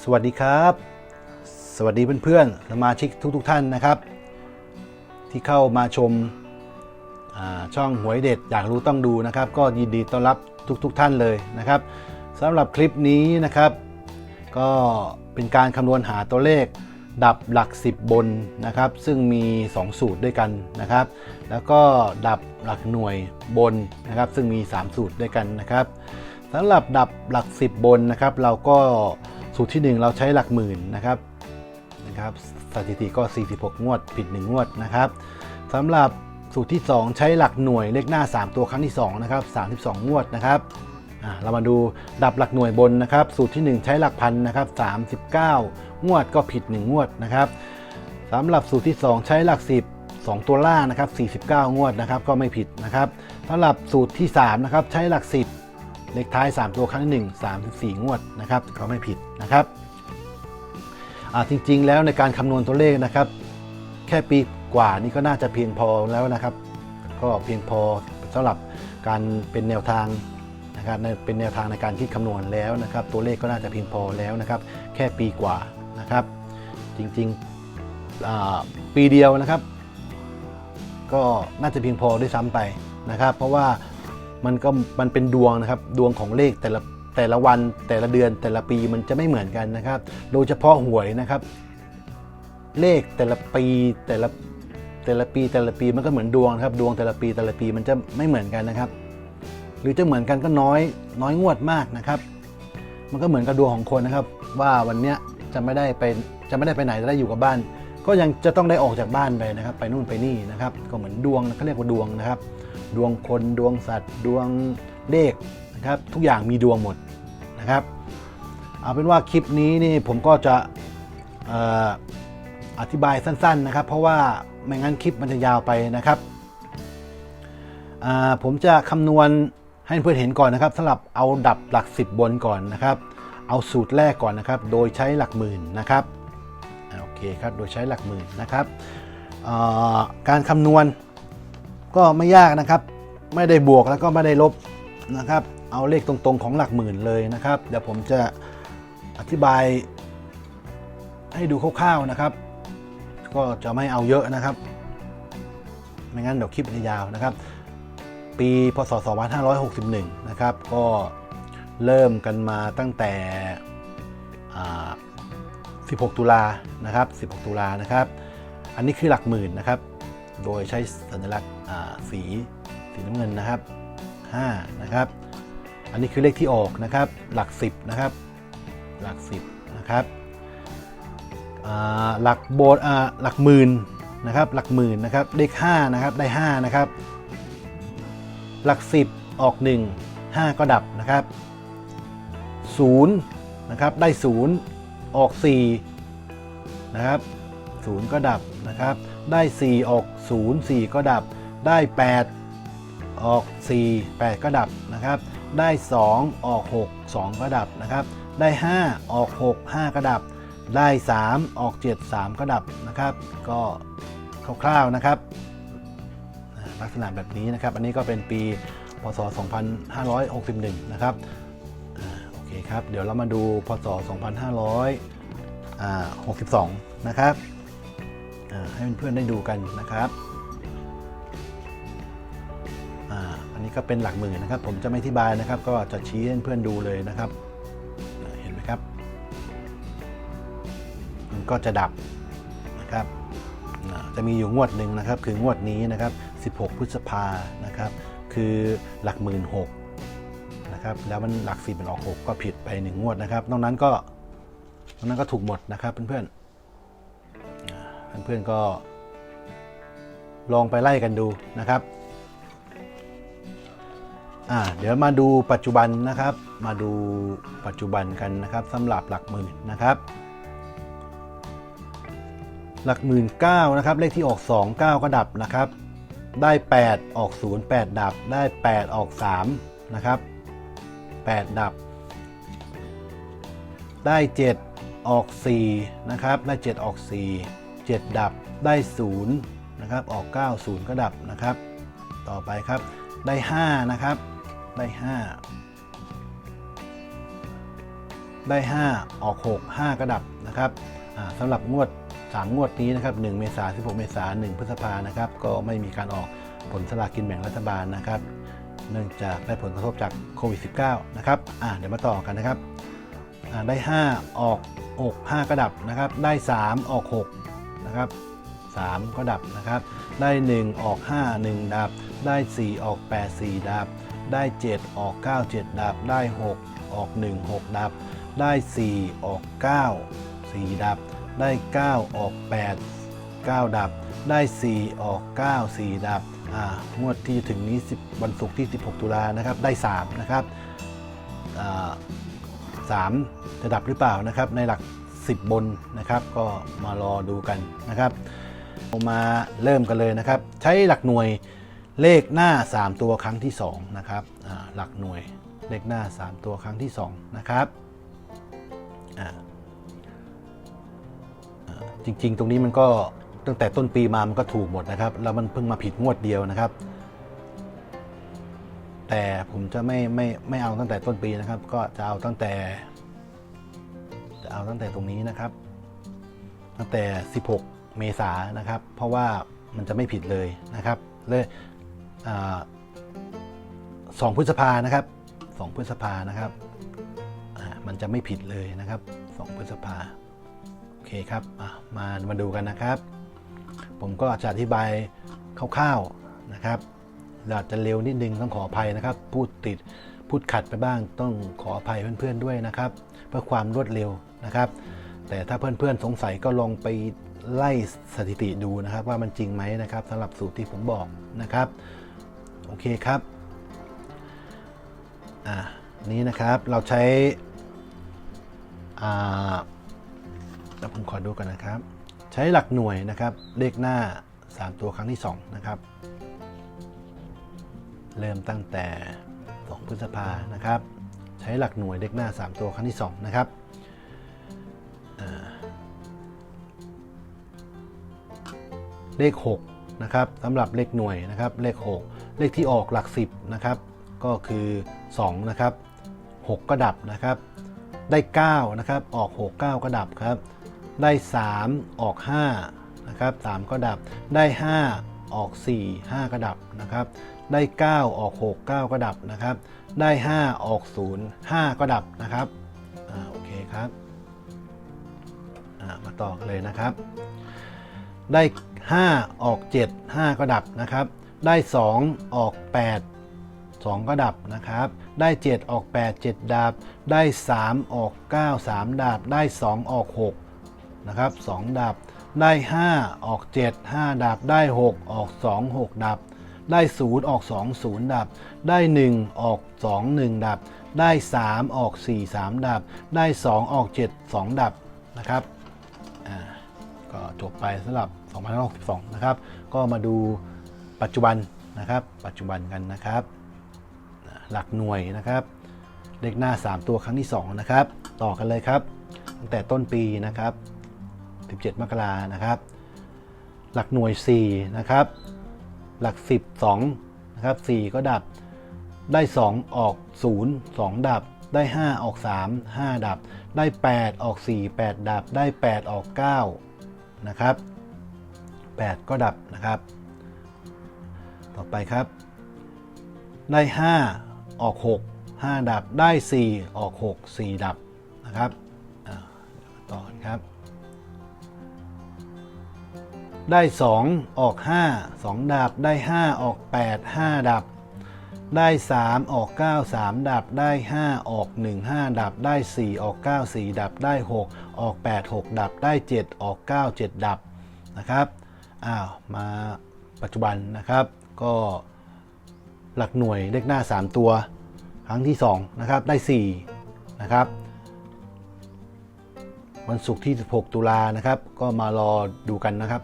สวัสดีครับ สวัสดีเพื่อนๆสมาชิกทุกๆทท่านนะครับ ที่เข้ามาชมาช่องหวยเด็ดอยากรู้ต้องดูนะครับ ก็ยินดีต้อนรับทุกๆทท่านเลยนะครับสำหรับคลิปนี้นะครับ ก็เป็นการคำนวณหาตัวเลขดับหลัก 10 บนนะครับ ซึ่งมี 2 สูตรด้วยกันนะครับ แล้วก็ดับหลักหน่วยบนนะครับ ซึ่งมี 3 สูตรด้วยกันนะครับสำหรับดับหลัก 10 บนนะครับ เราก็ สูตรที่ 1 เราใช้หลักหมื่นนะครับนะครับสถิติก็ 46 งวด ผิด 1 งวดนะครับสำหรับสูตรที่ 2 ใช้หลักหน่วยเลขหน้า 3 ตัวครั้งที่2นะครับ32 งวดนะครับอ่าเรามาดูดับหลักหน่วยบนนะครับ สูตรที่ 1 ใช้หลักพันนะครับ39 งวดก็ผิด 1 งวดนะครับสำหรับสูตรที่ 2 ใช้หลัก 10 2 ตัวล่างนะครับ49 งวดนะครับก็ไม่ผิดนะครับสำหรับสูตรที่3นะครับใช้หลัก 10 เลขท้าย 3 ตัวครั้งที่1 34 งวดนะครับก็ไม่ผิด นะครับจริงๆ แล้วในการคำนวณตัวเลขนะครับ แค่ปีกว่านี่ก็น่าจะเพียงพอแล้วนะครับ ก็เพียงพอสำหรับการเป็นแนวทางนะครับเป็นแนวทางในการคิดคำนวณแล้วนะครับ ตัวเลขก็น่าจะเพียงพอแล้วนะครับ แค่ปีกว่านะครับ จริงๆปีเดียวนะครับ ก็น่าจะเพียงพอด้วยซ้ำไปนะครับ เพราะว่ามันก็มันเป็นดวงนะครับดวงของเลขแต่ละ แต่ละวันแต่ละเดือนแต่ละปีมันจะไม่เหมือนกันนะครับ โดยเฉพาะหวยนะครับ เลขแต่ละปีแต่ละแต่ละปีแต่ละปีมันก็เหมือนดวงครับ ดวงแต่ละปีแต่ละปีมันจะไม่เหมือนกันนะครับ หรือจะเหมือนกันก็น้อยน้อยงวดมากนะครับ มันก็เหมือนกับดวงของคนนะครับ ว่าวันเนี้ยจะไม่ได้ไปจะไม่ได้ไปไหนจะได้อยู่กับบ้าน ก็ยังจะต้องได้ออกจากบ้านไปนะครับ ไปนู่นไปนี่นะครับ ก็เหมือนดวงเขาเรียกว่าดวงนะครับ ดวงคนดวงสัตว์ ดวงเลข ครับทุกอย่างมีดวงหมดนะครับเอาเป็นว่าคลิปนี้นี่ผมก็จะออธิบายสั้นๆนะครับ เพราะว่าไม่งั้นคลิปมันจะยาวไปนะครับผมจะคำนวณให้เพื่อนเห็นก่อนนะครับสำหรับเอาดับหลัก 10 บนก่อนนะครับ เอาสูตรแรกก่อนนะครับ โดยใช้หลักหมื่นนะครับโอเคครับโดยใช้หลักหมื่นนะครับการคำนวณก็ไม่ยากนะครับ ไม่ได้บวกแล้วก็ไม่ได้ลบนะครับ เอาเลขตรงๆของหลักหมื่นเลยนะครับ เดี๋ยวผมจะอธิบายให้ดูคร่าวๆนะครับ ก็จะไม่เอาเยอะนะครับ ไม่งั้นเดี๋ยวคลิปจะยาวนะครับ ปีพศ 2561 นะครับ ก็เริ่มกันมาตั้งแต่ 16 ตุลานะครับ 16 ตุลานะครับ อันนี้คือหลักหมื่นนะครับ โดยใช้สัญลักษณ์สีสีน้ำเงินนะครับ 5 นะครับ อันนี้คือเลขที่ออกนะครับ หลัก 10 นะครับ หลัก 10 นะครับหลักโบสอ่าหลักหมื่นนะครับ หลักหมื่นนะครับ เลข5นะครับ ได้ 5 นะครับ หลัก 10 ออก 1 5 ก็ดับนะครับ0นะครับ ได้ 0 ออก 4 นะครับ 0 ก็ดับนะครับ ได้ 4 ออก 0 4 ก็ดับ ได้ 8 ออก 4 8 ก็ดับนะครับ ได้ 2 ออก 6 2ก็ดับนะครับ ได้ 5 ออก 6 5ก็ดับ ได้ 3 ออก 7 3ก็ดับนะครับ ก็คร่าวๆนะครับ ลักษณะแบบนี้นะครับ อันนี้ก็เป็นปีพศ 2561 นะครับอ่าโอเคครับ เดี๋ยวเรามาดูพศ 2562 นะครับอ่าให้เพื่อนๆได้ดูกันนะครับ ก็เป็นหลักหมื่นนะครับ ผมจะไม่อธิบายนะครับ ก็จะชี้ให้เพื่อนดูเลยนะครับ เห็นไหมครับ มันก็จะดับนะครับจะมีอยู่งวดหนึ่งนะครับ คืองวดนี้นะครับ 16 พฤษภานะครับ คือหลักหมื่นหกนะครับ แล้วมันหลักสี่มันออก6ก็ผิดไป1งวดนะครับนอกนั้นก็นอกนั้นก็ถูกหมดนะครับเพื่อนๆอ่าเพื่อนๆก็ลองไปไล่กันดูนะครับ อ่าเดี๋ยวมาดูปัจจุบันนะครับ มาดูปัจจุบันกันนะครับสำหรับหลักหมื่นนะครับ หลักหมื่นเก้านะครับ เลขที่ออก 2 9ก็ดับนะครับ ได้ 8 ออก 0 8 ดับ ได้ 8 ออก 3 นะครับ 8 ดับ ได้ 7 ออก 4 นะครับ ได้ 7 ออก 4 7 ดับ ได้ 0 นะครับ ออก 9 0 ก็ดับนะครับ ต่อไปครับ ได้ 5 นะครับ ได้5ได้ 5 ออก 6 5ก็ดับนะครับสำหรับงวด 3 งวดนี้นะครับ 1 เมษายน 16 เมษายน 1 พฤษภานะครับ ก็ไม่มีการออกผลสลากกินแบ่งรัฐบาลนะครับ เนื่องจากได้ผลกระทบจากโควิด -19 นะครับเดี๋ยวมาต่อกันนะครับ ได้ 5 ออก 6 5ก็ดับนะครับ ได้ 3 ออก 6 นะครับ 3 ก็ดับนะครับ ได้ 1 ออก 5 1 ดับ ได้ 4 ออก 8 4 ดับ ได้ 7 ออก 9 7 ดับ ได้ 6 ออก 1 6 ดับ ได้ 4 ออก 9 4 ดับ ได้ 9 ออก 8 9 ดับ ได้ 4 ออก 9 4 ดับ อ่างวดที่จะถึงนี้10วันศุกร์ที่ 16 ตุลานะครับ ได้ 3 นะครับอ่า3จะดับหรือเปล่านะครับ ในหลัก 10 บนนะครับ ก็มารอดูกันนะครับ มาเริ่มกันเลยนะครับ ใช้หลักหน่วย เลขหน้า 3 ตัวครั้งที่2นะครับหลักหน่วยเลขหน้า 3 ตัวครั้งที่2นะครับจริงๆ ตรงนี้มันก็ตั้งแต่ต้นปีมามันก็ถูกหมดนะครับ แล้วมันเพิ่งมาผิดงวดเดียวนะครับ แต่ผมจะไม่ไม่ไม่เอาตั้งแต่ต้นปีนะครับ ก็จะเอาตั้งแต่ จะเอาตั้งแต่ตรงนี้นะครับ ตั้งแต่ 16 เมษายนนะครับ เพราะว่ามันจะไม่ผิดเลยนะครับเลย สองพฤษภานะครับสองพฤษภานะครับมันจะไม่ผิดเลยนะครับสองพฤษภาโอเคครับมามาดูกันนะครับ ผมก็จะอธิบายคร่าวๆนะครับอาจจะเร็วนิดนึงต้องขออภัยนะครับ พูดติดพูดขัดไปบ้างต้องขออภัยเพื่อนๆด้วยนะครับ เพื่อความรวดเร็วนะครับ แต่ถ้าเพื่อนๆสงสัยก็ลองไปไล่สถิติดูนะครับ ว่ามันจริงไหมนะครับสำหรับสูตรที่ผมบอกนะครับ โอเคครับอ่านี้นะครับเราใช้อ่าเดี๋ยวผมขอดูกันนะครับ ใช้หลักหน่วยนะครับเลขหน้า 3 ตัวครั้งที่ 2 นะครับ เริ่มตั้งแต่ 2 พฤษภานะครับ ใช้หลักหน่วยเลขหน้า 3 ตัวครั้งที่ 2 นะครับเลข 6 นะครับสำหรับเลขหน่วยนะครับเลข 6 เลขที่ออกหลัก 10 นะครับ ก็คือ2นะครับ 6 ก็ดับนะครับ ได้9นะครับ ออก 6 9 ก็ดับครับ ได้ 3 ออก5นะครับ3ก็ดับ ได้ 5 ออก 4 5 ก็ดับนะครับ ได้ 9 ออก 6 9 ก็ดับนะครับ ได้ 5 ออก 0 5 ก็ดับนะครับอ่าโอเคครับอ่ามาต่อเลยนะครับ ได้ 5 ออก 7 5 ก็ดับนะครับ ได้ 2 ออก 8 2 ก็ดับนะครับ ได้ 7 ออก 8 7 ดับ ได้ 3 ออก 9 3 ดับ ได้ 2 ออก 6 นะครับ 2 ดับ ได้ 5 ออก 7 5 ดับ ได้ 6 ออก 2 6 ดับ ได้ 0 ออก 2 0 ดับ ได้ 1 ออก 2 1 ดับ ได้ 3 ออก 4 3 ดับ ได้ 2 ออก 7 2 ดับนะครับอ่าก็จบไปสำหรับ 2562 นะครับ ก็มาดู ปัจจุบันนะครับ ปัจจุบันกันนะครับ หลักหน่วยนะครับ เลขหน้า 3 ตัวครั้งที่ 2 นะครับ ต่อกันเลยครับ ตั้งแต่ต้นปีนะครับ 17 มกรานะครับ หลักหน่วย 4 นะครับ หลัก 10 2 นะครับ 4 ก็ดับได้ 2 ออก 0 2 ดับได้ 5 ออก 3 5 ดับ ได้ 8 ออก 4 8 ดับ ได้ 8 ออก 9 นะครับ 8 ก็ดับนะครับ ต่อไปครับ ได้ 5 ออก 6 5 ดับได้ 4 ออก 6 4 ดับนะครับต่อครับ ได้ 2 ออก 5 2 ดับได้ 5 ออก 8 5 ดับ ได้ 3 ออก 9 3 ดับได้ 5 ออก 1 5 ดับได้ 4 ออก 9 4 ดับได้ 6 ออก 8 6 ดับได้ 7 ออก 9 7 ดับนะครับอ้าวมาปัจจุบันนะครับ ก็หลักหน่วยเลขหน้า 3 ตัว ครั้งที่ 2 นะครับ ได้ 4 นะครับ วันศุกร์ที่ 16 ตุลานะครับ ก็มารอดูกันนะครับ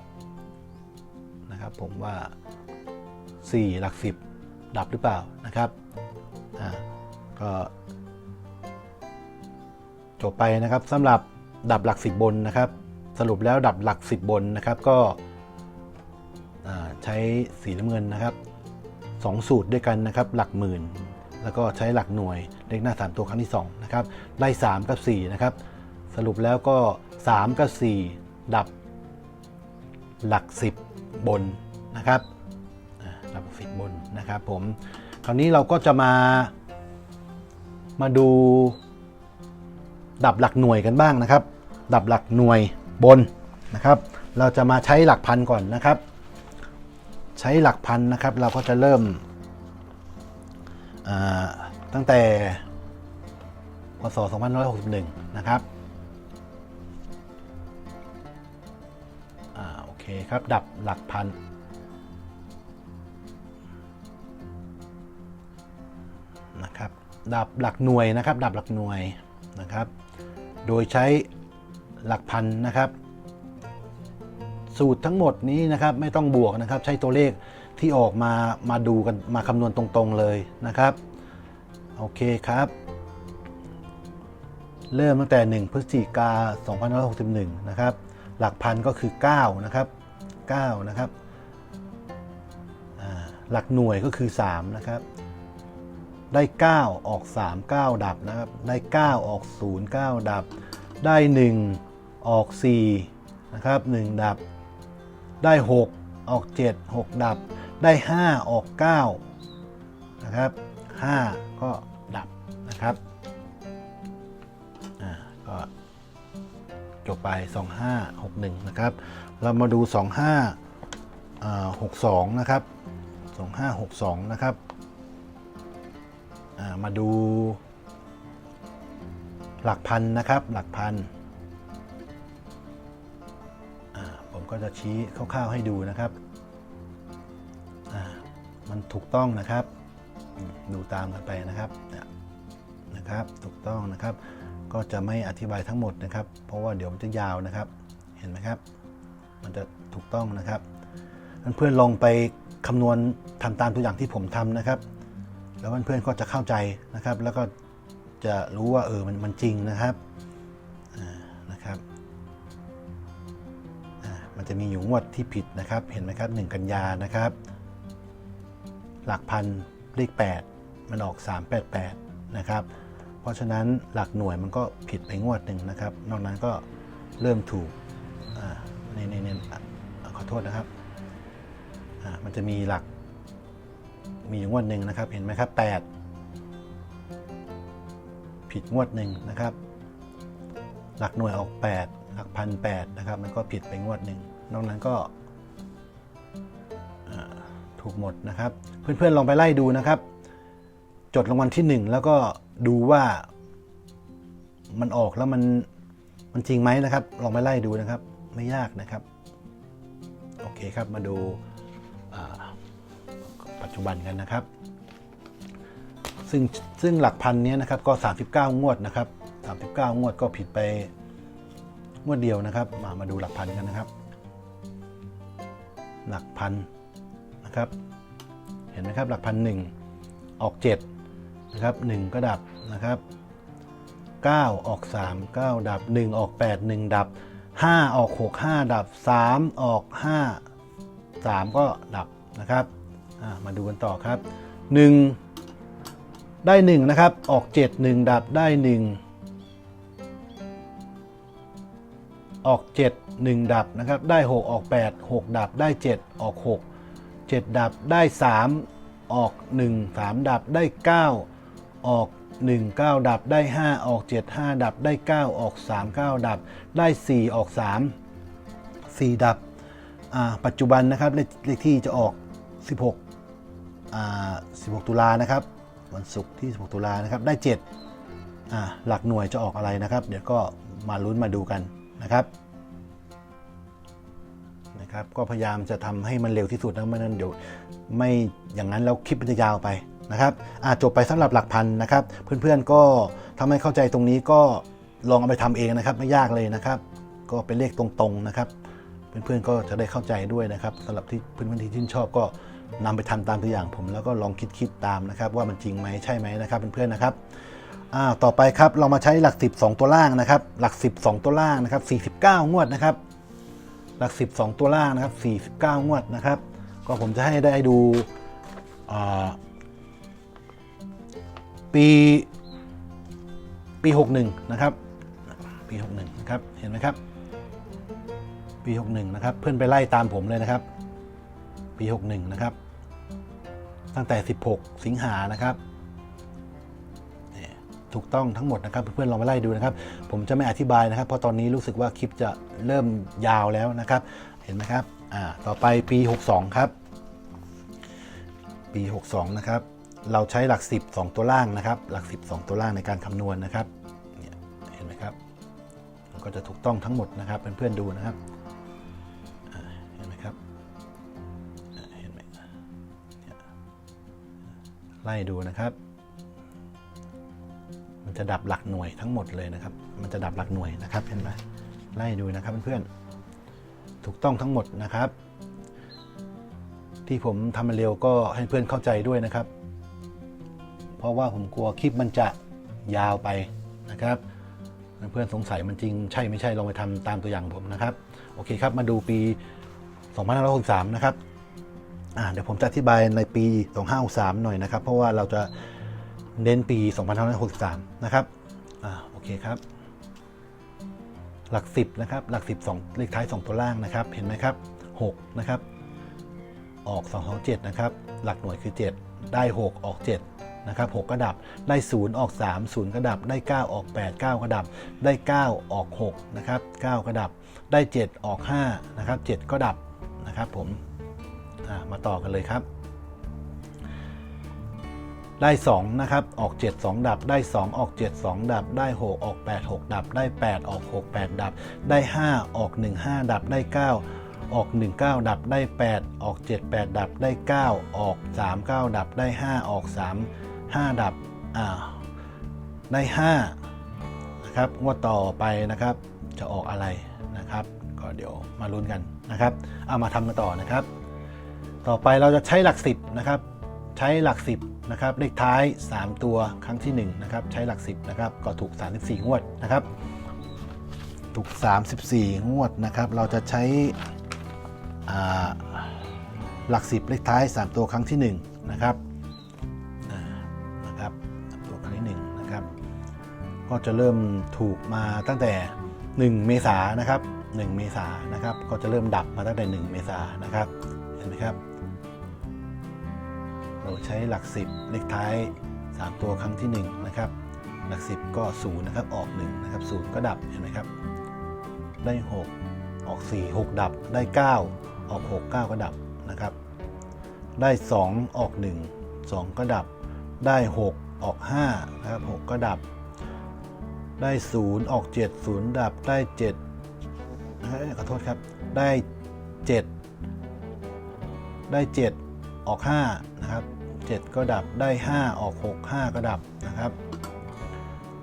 นะครับ ผมว่า 4 หลัก 10 ดับหรือเปล่านะครับอ่าก็จบไปนะครับสำหรับดับหลัก 10 บนนะครับ สรุปแล้วดับหลัก 10 บนนะครับก็ ใช้สีน้ำเงินนะครับ2สูตรด้วยกันนะครับหลักหมื่น แล้วก็ใช้หลักหน่วยเลขหน้า 3 ตัวครั้งที่2นะครับได้3กับ 4 นะครับ สรุปแล้วก็ 3 กับ 4 ดับหลัก 10 บนนะครับหลักสิบบนนะครับผมคราวนี้เราก็จะมามาดูดับหลักหน่วยกันบ้างนะครับ ดับหลักหน่วยบนนะครับ เราจะมาใช้หลักพันก่อนนะครับ ใช้หลักพันนะครับ เราก็จะเริ่มตั้งแต่พศ2561 นะครับอ่าโอเคครับ ดับหลักพัน นะครับ ดับหลักหน่วยนะครับ ดับหลักหน่วยนะครับ โดยใช้หลักพันนะครับ สูตรทั้งหมดนี้นะครับไม่ต้องบวกนะครับ ใช้ตัวเลขที่ออกมามาดูกันมาคำนวณตรงๆเลยนะครับ โอเคครับ เริ่มตั้งแต่ 1 พฤศจิกา2561 นะครับ หลักพันก็คือ 9 นะครับ 9 นะครับหลักหน่วยก็คือ 3 นะครับ ได้ 9 ออก 3 9 ดับนะครับ ได้ 9 ออก 0 9 ดับ ได้ 1 ออก 4 นะครับ 1 ดับ ได้ 6 ออก 7 6 ดับ ได้ 5 ออก9นะครับ5ก็ดับนะครับก็จบไป 25 61 นะครับ เรามาดู 2562 นะครับ 2562 นะครับมาดูหลักพันนะครับหลักพัน ก็จะชี้คร่าวๆให้ดูนะครับอ่ามันถูกต้องนะครับ ดูตามกันไปนะครับนะครับ ถูกต้องนะครับ ก็จะไม่อธิบายทั้งหมดนะครับ เพราะว่าเดี๋ยวมันจะยาวนะครับ เห็นไหมครับ มันจะถูกต้องนะครับเพื่อนๆลองไปคำนวณทำตามตัวอย่างที่ผมทำนะครับ แล้วเพื่อนๆก็จะเข้าใจนะครับ แล้วก็จะรู้ว่าเออมันมันจริงนะครับ มีอยู่งวดที่ผิดนะครับ เห็นไหมครับ 1 กันยานะครับ หลักพันเลข 8 มันออก 388 นะครับ เพราะฉะนั้นหลักหน่วยมันก็ผิดไปงวดหนึ่งนะครับ นอกนั้นก็เริ่มถูกอ่านี่นี่นี่อะขอโทษนะครับอ่ามันจะมีหลัก มีอยู่งวดหนึ่งนะครับ เห็นไหมครับ 8 ผิดงวดหนึ่งนะครับ หลักหน่วยออก 8 หลักพันแนะครับ มันก็ผิดไปงวดหนึ่ง นอกนั้นก็ถูกหมดนะครับ เพื่อนๆลองไปไล่ดูนะครับ จดรางวัลที่ 1 แล้วก็ดูว่ามันออกแล้วมันมันจริงไหมนะครับ ลองไปไล่ดูนะครับ ไม่ยากนะครับ โอเคครับมาดูปัจจุบันกันนะครับ ซึ่งซึ่งหลักพันนี้นะครับก็ 39 งวดนะครับ 39 งวดก็ผิดไปงวดเดียวนะครับ มามาดูหลักพันกันนะครับ หลักพันนะครับ เห็นไหมครับหลักพันหนึ่งออก7นะครับ1 ก็ดับนะครับ9 ออก 3 9 ดับ 1 ออก 8 1 ดับ 5 ออก 6 5 ดับ 3 ออก 5 3 ก็ดับนะครับมาดูกันต่อครับ 1 ได้ 1 นะครับ ออก 7 1 ดับได้ 1 ออก 7 1 ดับนะครับได้ 6 ออก 8 6 ดับได้ 7 ออก 6 7 ดับได้ 3 ออก 1 3 ดับได้ 9 ออก 1 9 ดับได้ 5 ออก 7 5 ดับได้ 9 ออก 3 9 ดับได้ 4 ออก 3 4 ดับปัจจุบันนะครับเลขที่จะออก 16อ่า16 ตุลานะครับวันศุกร์ที่ 16 ตุลานะครับได้ 7หลักหน่วยจะออกอะไรนะครับ เดี๋ยวก็มาลุ้นมาดูกันนะครับ นะครับก็พยายามจะทำให้มันเร็วที่สุดนะไม่นั้นเดี๋ยวไม่อย่างนั้นแล้วคลิปมันจะยาวไปนะครับอาจบไปสำหรับหลักพันนะครับ เพื่อนๆก็ทำให้เข้าใจตรงนี้ก็ลองเอาไปทำเองนะครับ ไม่ยากเลยนะครับ ก็เป็นเลขตรงๆนะครับ เพื่อนๆก็จะได้เข้าใจด้วยนะครับสำหรับที่เพื่อนๆที่ชื่นชอบก็นำไปทำตามตัวอย่างผม แล้วก็ลองคิดๆตามนะครับ ว่ามันจริงไหมใช่ไหมนะครับเพื่อนๆนะครับต่อไปครับเรามาใช้หลัก 10 2 ตัวล่างนะครับ หลัก 10 2 ตัวล่างนะครับ49 งวดนะครับ หลัก 10 2 ตัวล่างนะครับ 49 งวดนะครับ ก็ผมจะให้ได้ดูปีปีหกหนึ่งนะครับ ปีหกหนึ่งนะครับ เห็นไหมครับ ปีหกหนึ่งนะครับ เพื่อนไปไล่ตามผมเลยนะครับ ปีหกหนึ่งนะครับ ตั้งแต่ 16 สิงหานะครับ ถูกต้องทั้งหมดนะครับเพื่อนๆลองไปไล่ดูนะครับ ผมจะไม่อธิบายนะครับ เพราะตอนนี้รู้สึกว่าคลิปจะเริ่มยาวแล้วนะครับ เห็นไหมครับอ่าต่อไปปี 62 ครับ ปี 62 นะครับ เราใช้หลัก 10 2 ตัวล่างนะครับ หลัก 10 2 ตัวล่างในการคำนวณนะครับเนี่ยเห็นไหมครับมันก็จะถูกต้องทั้งหมดนะครับเพื่อนๆดูนะครับเห็นไหมครับเห็นไหมไล่ดูนะครับ มันจะดับหลักหน่วยทั้งหมดเลยนะครับ มันจะดับหลักหน่วยนะครับเห็นไหมไล่ดูนะครับเพื่อนๆถูกต้องทั้งหมดนะครับ ที่ผมทำมาเร็วก็ให้เพื่อนเข้าใจด้วยนะครับ เพราะว่าผมกลัวคลิปมันจะยาวไปนะครับเพื่อนๆสงสัยมันจริงใช่ไม่ใช่ลองไปทำตามตัวอย่างผมนะครับ โอเคครับมาดูปี 2563 นะครับเดี๋ยวผมจะอธิบายในปี 2563 หน่อยนะครับ เพราะว่าเราจะ เน้นปี 2563 นะครับ อ่า โอเคครับ หลัก 10 นะครับ หลัก 10 2 เลขท้าย 2 ตัวล่างนะครับ เห็นไหมครับ 6 นะครับ ออก2 2 7นะครับ หลักหน่วยคือ 7 ได้ 6 ออก 7 นะครับ 6ก็ดับ ได้ 0 ออก 3 0ก็ดับ ได้ 9 ออก 8 9ก็ดับ ได้ 9 ออก 6 นะครับ 9ก็ดับ ได้ 7 ออก 5 นะครับ 7 ก็ดับ นะครับผม อ่า มาต่อกันเลยครับ ได้2นะครับออก 7 2 ดับได้ 2 ออก 7 2 ดับได้ 6 ออก 8 6 ดับได้ 8 ออก 6 8 ดับ ได้ 5 ออก 1 5 ดับได้ 9 ออก 1 9 ดับได้ 8 ออก 7 8 ดับได้ 9 ออก 3 9 ดับได้ 5 ออก 3 5 ดับอ่าได้5นะครับงวดต่อไปนะครับจะออกอะไรนะครับ ก็เดี๋ยวมาลุ้นกันนะครับ เอามาทำกันต่อนะครับ ต่อไปเราจะใช้หลัก 10นะครับใช้หลัก 10 นะครับเลขท้าย 3 ตัวครั้งที่1นะครับใช้หลัก 10นะครับก็ถูก 34 งวดนะครับ ถูก 34 งวดนะครับเราจะใช้หลัก 10 เลขท้าย 3 ตัวครั้งที่1นะครับอ่านะครับตัวครั้งที่1นะครับก็จะเริ่มถูกมาตั้งแต่ 1 เมษานะครับ 1 เมษานะครับก็จะเริ่มดับมาตั้งแต่ 1 เมษานะครับเห็นไหมครับ เราใช้หลัก 10 เลขท้าย 3 ตัวครั้งที่ 1 นะครับ หลัก 10 ก็0นะครับ ออก 1 นะครับ0ก็ดับ เห็นไหมครับ ได้ 6 ออก 4 6 ดับ ได้ 9 ออก 6 9 ก็ดับนะครับ ได้ 2 ออก 1 2 ก็ดับ ได้ 6 ออก 5 นะครับ 6 ก็ดับ ได้ 0 ออก 7 0 ดับ ได้7เอ้ยขอโทษครับ ได้ 7 ได้ 7 ออก 5 นะครับ 7 ก็ดับได้ 5 ออก 6 5 ก็ดับนะครับ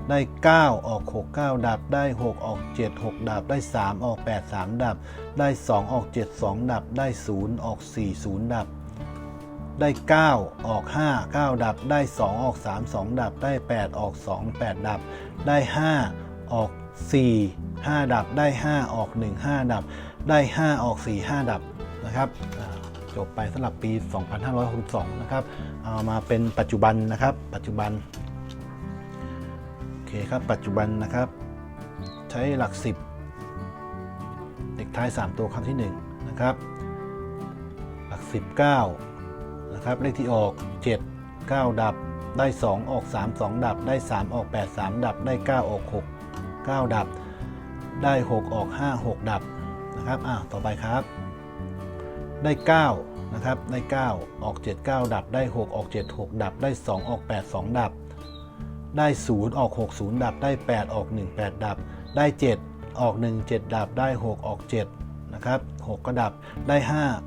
ได้ 9 ออก 6 9 ดับได้ 6 ออก 7 6 ดับได้ 3 ออก 8 3 ดับ ได้ 2 ออก 7 2 ดับได้ 0 ออก 4 0 ดับ ได้ 9 ออก 5 9 ดับได้ 2 ออก 3 2 ดับได้ 8 ออก 2 8 ดับ ได้ 5 ออก 4 5 ดับได้ 5 ออก 1 5 ดับ ได้ 5 ออก 4 5 ดับนะครับ จบไปสำหรับปี 2562 นะครับ เอามาเป็นปัจจุบันนะครับ ปัจจุบัน โอเคครับ ปัจจุบันนะครับ ใช้หลัก 10เลขท้าย 3 ตัวครั้งที่ 1 นะครับ หลัก 19 นะครับ เลขที่ออก 7 9 ดับ ได้ 2 ออก 3 2 ดับ ได้ 3 ออก 8 3 ดับ ได้ 9 ออก 6 9 ดับ ได้ 6 ออก 5 6 ดับ นะครับ อ่าต่อไปครับ ได้ 9 นะครับ ได้ 9 ออก 7 9 ดับได้ 6 ออก 7 6 ดับได้ 2 ออก 8 2 ดับ ได้ 0 ออก 6 0 ดับได้ 8 ออก 1 8 ดับ ได้ 7 ออก 1 7 ดับได้ 6 ออก 7 นะครับ 6 ก็ดับได้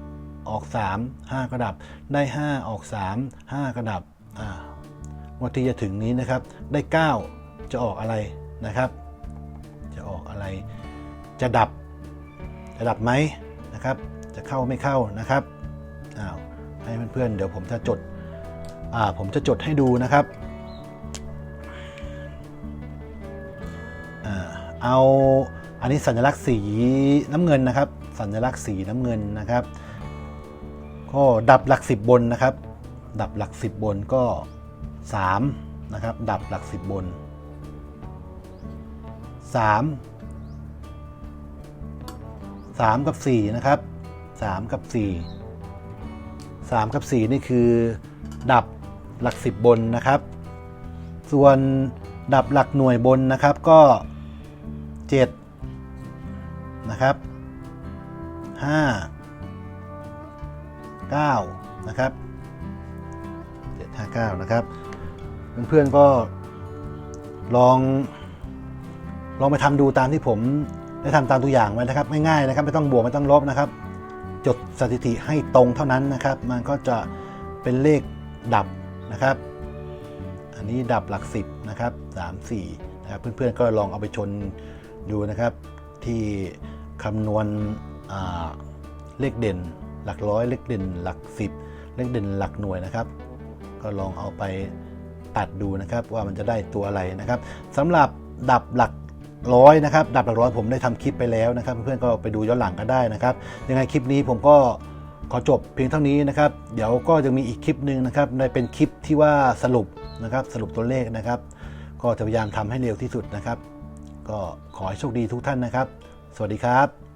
5 ออก 3 5 ก็ดับ ได้ 5 ออก 3 5 ก็ดับอ่าวันที่จะถึงนี้นะครับ ได้ 9 จะออกอะไรนะครับ จะออกอะไร จะดับ จะดับไหมนะครับ จะเข้าไม่เข้านะครับอ้าวให้เพื่อนๆเดี๋ยวผมจะจดอ่าผมจะจดให้ดูนะครับอ่าเอาอันนี้สัญลักษณ์สีน้ำเงินนะครับ สัญลักษณ์สีน้ำเงินนะครับ ก็ดับหลักสิบบนนะครับ ดับหลักสิบบนก็3นะครับ ดับหลักสิบบนสามสามกับสี่นะครับ สามกับสี่สามกับสี่นี่คือ ดับหลักสิบบนนะครับ ส่วนดับหลักหน่วยบนนะครับก็เจ็ดนะครับห้าเก้านะครับเจ็ดห้าเก้านะครับ เพื่อนๆก็ลองลองไปทำดูตามที่ผมได้ทำตามตัวอย่างไว้นะครับง่ายๆนะครับ ไม่ต้องบวกไม่ต้องลบนะครับ สถิติให้ตรงเท่านั้นนะครับ มันก็จะเป็นเลขดับนะครับ อันนี้ดับหลักสิบนะครับสามสี่นะครับเพื่อนๆก็ลองเอาไปชนดูนะครับ ที่คำนวณเลขเด่นหลักร้อยเลขเด่นหลักสิบเลขเด่นหลักหน่วยนะครับ ก็ลองเอาไปตัดดูนะครับว่ามันจะได้ตัวอะไรนะครับสำหรับดับหลัก ร้อยนะครับดับหลักร้อยผมได้ทำคลิปไปแล้วนะครับ เพื่อนๆก็ไปดูย้อนหลังกันได้นะครับ ยังไงคลิปนี้ผมก็ขอจบเพียงเท่านี้นะครับ เดี๋ยวก็จะมีอีกคลิปหนึ่งนะครับในเป็นคลิปที่ว่าสรุปนะครับสรุปตัวเลขนะครับ ก็จะพยายามทำให้เร็วที่สุดนะครับ ก็ขอให้โชคดีทุกท่านนะครับ สวัสดีครับ